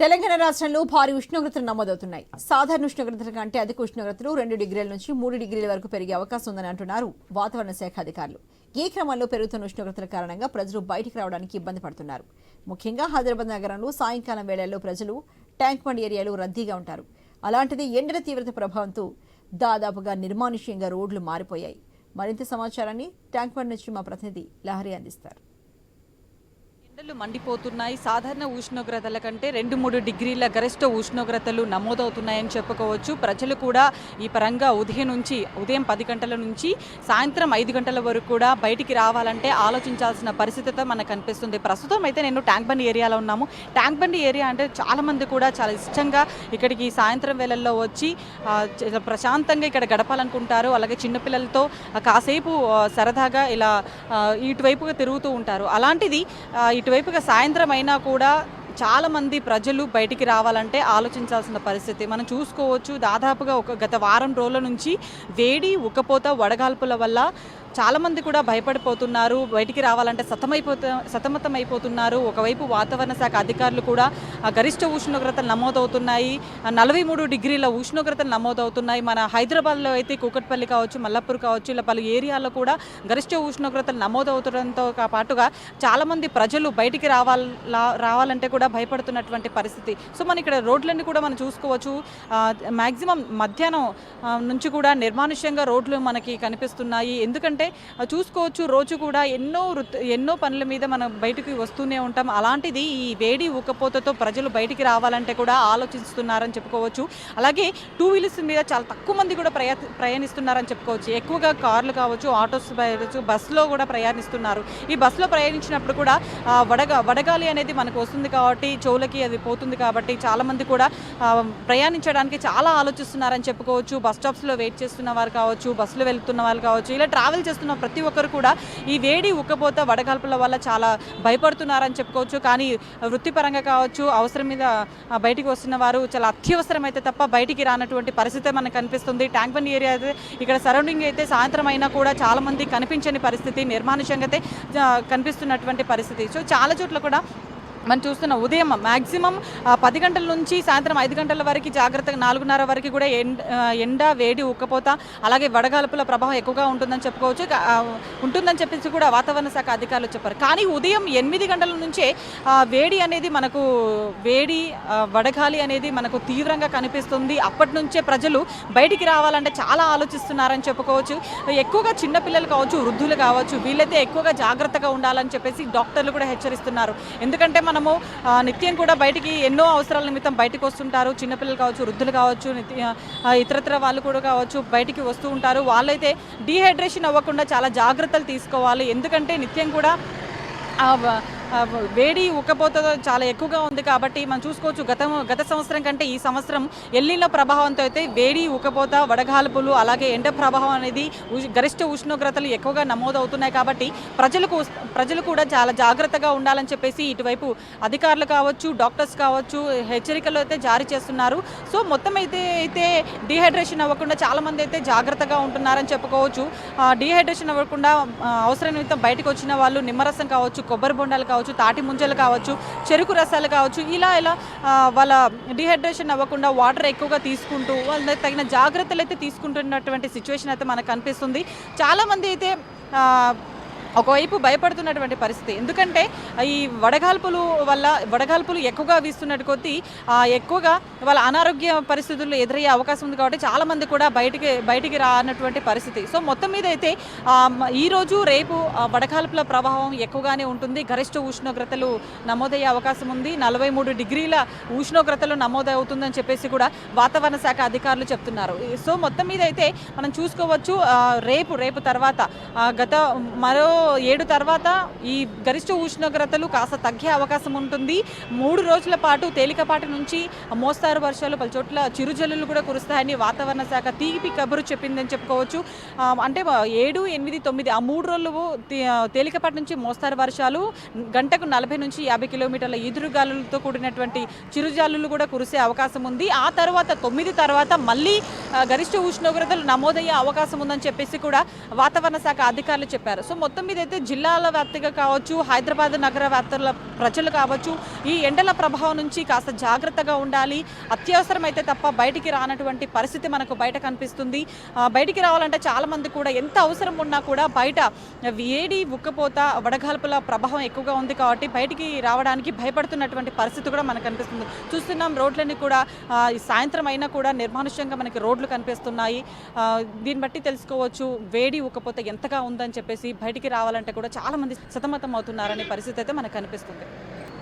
తెలంగాణ రాష్ట్రంలో భారీ ఉష్ణోగ్రతలు నమోదవుతున్నాయి. సాధారణ ఉష్ణోగ్రతల కంటే అధిక ఉష్ణోగ్రతలు రెండు డిగ్రీల నుంచి మూడు డిగ్రీల వరకు పెరిగే అవకాశం ఉందని అంటున్నారు వాతావరణ శాఖ అధికారులు. ఈ క్రమంలో పెరుగుతున్న ఉష్ణోగ్రతల కారణంగా ప్రజలు బయటికి రావడానికి ఇబ్బంది పడుతున్నారు. ముఖ్యంగా హైదరాబాద్ నగరంలో సాయంకాలం వేళల్లో ప్రజలు ట్యాంక్ బండ్ ఏరియాలో రద్దీగా ఉంటారు. అలాంటిది ఎండల తీవ్రత ప్రభావంతో దాదాపుగా నిర్మానుష్యంగా రోడ్లు మారిపోయాయి. మరింత సమాచారాన్ని ట్యాంక్ బండ్ నుంచి మా ప్రతినిధి లహరి అందిస్తారు. ఎండలు మండిపోతున్నాయి. సాధారణ ఉష్ణోగ్రతల కంటే రెండు మూడు డిగ్రీల గరిష్ట ఉష్ణోగ్రతలు నమోదవుతున్నాయని చెప్పుకోవచ్చు. ప్రజలు కూడా ఈ పరంగా ఉదయం నుంచి ఉదయం పది గంటల నుంచి సాయంత్రం ఐదు గంటల వరకు కూడా బయటికి రావాలంటే ఆలోచించాల్సిన పరిస్థితితో మనకు కనిపిస్తుంది. ప్రస్తుతం అయితే నేను ట్యాంక్ బండి ఏరియాలో ఉన్నాము. ట్యాంక్ బండి ఏరియా అంటే చాలా మంది కూడా చాలా ఇష్టంగా ఇక్కడికి సాయంత్రం వేళల్లో వచ్చి ప్రశాంతంగా ఇక్కడ గడపాలనుకుంటారు. అలాగే చిన్నపిల్లలతో కాసేపు సరదాగా ఇలా ఇటువైపుగా తిరుగుతూ ఉంటారు. అలాంటిది ఈ ఇటువైపుగా సాయంత్రం అయినా కూడా చాలామంది ప్రజలు బయటికి రావాలంటే ఆలోచించాల్సిన పరిస్థితి. మనం చూసుకోవచ్చు దాదాపుగా ఒక గత వారం రోజుల నుంచి వేడి ఉక్కపోత వడగాల్పుల వల్ల చాలామంది కూడా భయపడిపోతున్నారు బయటికి రావాలంటే సతమైపోతు సతమతం అయిపోతున్నారు ఒకవైపు వాతావరణ శాఖ అధికారులు కూడా గరిష్ట ఉష్ణోగ్రతలు నమోదవుతున్నాయి. నలభై మూడు డిగ్రీల ఉష్ణోగ్రతలు నమోదవుతున్నాయి. మన హైదరాబాద్లో అయితే కూకట్పల్లి కావచ్చు మల్లపూర్ కావచ్చు ఇలా పలు ఏరియాల్లో కూడా గరిష్ట ఉష్ణోగ్రతలు నమోదవుతుండటంతో పాటుగా చాలామంది ప్రజలు బయటికి రావాల రావాలంటే కూడా భయపడుతున్నటువంటి పరిస్థితి. సో మన ఇక్కడ రోడ్లన్నీ కూడా మనం చూసుకోవచ్చు. మ్యాక్సిమం మధ్యాహ్నం నుంచి కూడా నిర్మానుష్యంగా రోడ్లు మనకి కనిపిస్తున్నాయి. ఎందుకంటే అంటే చూసుకోవచ్చు. రోజు కూడా ఎన్నో వృత్ ఎన్నో పనుల మీద మనం బయటికి వస్తూనే ఉంటాం. అలాంటిది ఈ వేడి ఉక్కపోతతో ప్రజలు బయటికి రావాలంటే కూడా ఆలోచిస్తున్నారని చెప్పుకోవచ్చు. అలాగే టూ వీలర్స్ మీద చాలా తక్కువ మంది కూడా ప్రయా ప్రయాణిస్తున్నారని చెప్పుకోవచ్చు. ఎక్కువగా కార్లు కావచ్చు ఆటోస్ కావచ్చు బస్సులో కూడా ప్రయాణిస్తున్నారు. ఈ బస్సులో ప్రయాణించినప్పుడు కూడా వడగా వడగ వడగాలి అనేది మనకు వస్తుంది కాబట్టి చెవులకి అది పోతుంది కాబట్టి చాలామంది కూడా ప్రయాణించడానికి చాలా ఆలోచిస్తున్నారని చెప్పుకోవచ్చు. బస్ స్టాప్స్లో వెయిట్ చేస్తున్న వారు కావచ్చు బస్సులో వెళ్తున్న వాళ్ళు కావచ్చు ఇలా ట్రావెల్ చేస్తున్న ప్రతి ఒక్కరు కూడా ఈ వేడి ఉక్కపోత వడగాల్పుల వల్ల చాలా భయపడుతున్నారని చెప్పుకోవచ్చు. కానీ వృత్తిపరంగా కావచ్చు అవసరం మీద బయటికి వస్తున్న వారు చాలా అత్యవసరం అయితే తప్ప బయటికి రానటువంటి పరిస్థితి మనకు కనిపిస్తుంది. ట్యాంక్ బండ్ ఏరియా అయితే ఇక్కడ సరౌండింగ్ అయితే సాయంత్రం అయినా కూడా చాలామంది కనిపించని పరిస్థితి నిర్మానుషంగా అయితే కనిపిస్తున్నటువంటి పరిస్థితి. సో చాలా చోట్ల కూడా మనం చూస్తున్న ఉదయం మ్యాక్సిమం పది గంటల నుంచి సాయంత్రం ఐదు గంటల వరకు జాగ్రత్తగా నాలుగున్నర వరకు కూడా ఎండ ఎండ వేడి ఉక్కపోత అలాగే వడగాల్పుల ప్రభావం ఎక్కువగా ఉంటుందని చెప్పుకోవచ్చు. ఉంటుందని చెప్పేసి కూడా వాతావరణ శాఖ అధికారులు చెప్పారు. కానీ ఉదయం ఎనిమిది గంటల నుంచే వేడి అనేది మనకు వేడి వడగాలి అనేది మనకు తీవ్రంగా కనిపిస్తుంది. అప్పటి నుంచే ప్రజలు బయటికి రావాలంటే చాలా ఆలోచిస్తున్నారని చెప్పుకోవచ్చు. ఎక్కువగా చిన్నపిల్లలు కావచ్చు వృద్ధులు కావచ్చు వీళ్ళైతే ఎక్కువగా జాగ్రత్తగా ఉండాలని చెప్పేసి డాక్టర్లు కూడా హెచ్చరిస్తున్నారు. ఎందుకంటే మనం మనము నిత్యం కూడా బయటికి ఎన్నో అవసరాల నిమిత్తం బయటకు వస్తుంటారు. చిన్నపిల్లలు కావచ్చు వృద్ధులు కావచ్చు నిత్య- ఇతరత్ర వాళ్ళు కూడా కావచ్చు బయటికి వస్తూ ఉంటారు. వాళ్ళైతే డీహైడ్రేషన్ అవ్వకుండా చాలా జాగ్రత్తలు తీసుకోవాలి. ఎందుకంటే నిత్యం కూడా వేడి ఉక్కపోత చాలా ఎక్కువగా ఉంది కాబట్టి మనం చూసుకోవచ్చు గత గత సంవత్సరం కంటే ఈ సంవత్సరం ఎల్లిన ప్రభావంతో అయితే వేడి ఉక్కపోత వడగాల్పులు అలాగే ఎండ ప్రభావం అనేది ఉష్- గరిష్ట ఉష్ణోగ్రతలు ఎక్కువగా నమోదవుతున్నాయి కాబట్టి ప్రజలకు ప్రజలు కూడా చాలా జాగ్రత్తగా ఉండాలని చెప్పేసి ఇటువైపు అధికారులు కావచ్చు డాక్టర్స్ కావచ్చు హెచ్చరికలు అయితే జారీ చేస్తున్నారు. సో మొత్తం అయితే అయితే డిహైడ్రేషన్ అవ్వకుండా చాలా మంది అయితే జాగ్రత్తగా ఉంటున్నారని చెప్పుకోవచ్చు. డిహైడ్రేషన్ అవ్వకుండా అవసరం నిమిత్తం బయటకు వచ్చిన వాళ్ళు నిమ్మరసం కావచ్చు కొబ్బరి బొండాలు కావచ్చు కావచ్చు తాటి ముంజలు కావచ్చు చెరుకు రసాలు కావచ్చు ఇలా ఇలా వాళ్ళ డిహైడ్రేషన్ అవ్వకుండా వాటర్ ఎక్కువగా తీసుకుంటూ వాళ్ళ తగిన జాగ్రత్తలు అయితే తీసుకుంటున్నటువంటి సిచ్యువేషన్ అయితే మనకు కనిపిస్తుంది. చాలామంది అయితే ఒకవైపు భయపడుతున్నటువంటి పరిస్థితి. ఎందుకంటే ఈ వడగాల్పులు వల్ల వడగాల్పులు ఎక్కువగా వీస్తున్నట్టు కొద్దీ ఆ, ఎక్కువగా వాళ్ళ అనారోగ్య పరిస్థితుల్లో ఎదురయ్యే అవకాశం ఉంది కాబట్టి చాలామంది కూడా బయటికి బయటికి రానటువంటి పరిస్థితి. సో మొత్తం మీద అయితే ఈరోజు రేపు వడగాల్పుల ప్రభావం ఎక్కువగానే ఉంటుంది. గరిష్ట ఉష్ణోగ్రతలు నమోదయ్యే అవకాశం ఉంది. నలభై మూడు డిగ్రీల ఉష్ణోగ్రతలు నమోదవుతుందని చెప్పేసి కూడా వాతావరణ శాఖ అధికారులు చెప్తున్నారు. సో మొత్తం మీద అయితే మనం చూసుకోవచ్చు రేపు రేపు తర్వాత గత మరో ఏడు తర్వాత ఈ గరిష్ట ఉష్ణోగ్రతలు కాస్త తగ్గే అవకాశం ఉంటుంది. మూడు రోజుల పాటు తేలికపాటి నుంచి మోస్తారు వర్షాలు పలు చోట్ల చిరుజల్లులు కూడా కురుస్తాయని వాతావరణ శాఖ తీపి కబురు చెప్పిందని చెప్పుకోవచ్చు. అంటే ఏడు ఎనిమిది తొమ్మిది ఆ మూడు రోజులు తేలికపాటి నుంచి మోస్తారు వర్షాలు. గంటకు నలభై నుంచి యాభై కిలోమీటర్ల ఈదురుగాలులతో కూడినటువంటి చిరుజల్లులు కూడా కురిసే అవకాశం ఉంది. ఆ తర్వాత తొమ్మిది తర్వాత మళ్ళీ గరిష్ట ఉష్ణోగ్రతలు నమోదయ్యే అవకాశం ఉందని చెప్పేసి కూడా వాతావరణ శాఖ అధికారులు చెప్పారు. సో మొత్తం మీద ఏదైతే జిల్లాల వ్యాప్తిగా కావచ్చు హైదరాబాద్ నగర వ్యాప్తుల ప్రజలు కావచ్చు ఈ ఎండల ప్రభావం నుంచి కాస్త జాగ్రత్తగా ఉండాలి. అత్యవసరమైతే తప్ప బయటికి రానటువంటి పరిస్థితి మనకు బయట కనిపిస్తుంది. బయటికి రావాలంటే చాలామంది కూడా ఎంత అవసరం ఉన్నా కూడా బయట వేడి ఉక్కపోత వడగాల్పుల ప్రభావం ఎక్కువగా ఉంది కాబట్టి బయటికి రావడానికి భయపడుతున్నటువంటి పరిస్థితి కూడా మనకు కనిపిస్తుంది. చూస్తున్నాం రోడ్లన్నీ కూడా సాయంత్రం అయినా కూడా నిర్మానుష్యంగా మనకి రోడ్లు కనిపిస్తున్నాయి. దీన్ని బట్టి తెలుసుకోవచ్చు వేడి ఉక్కపోత ఎంతగా ఉందని చెప్పేసి బయటికి రావాలంటే కూడా చాలా మంది సతమతం అవుతున్నారనే పరిస్థితి అయితే మనకు కనిపిస్తుంది.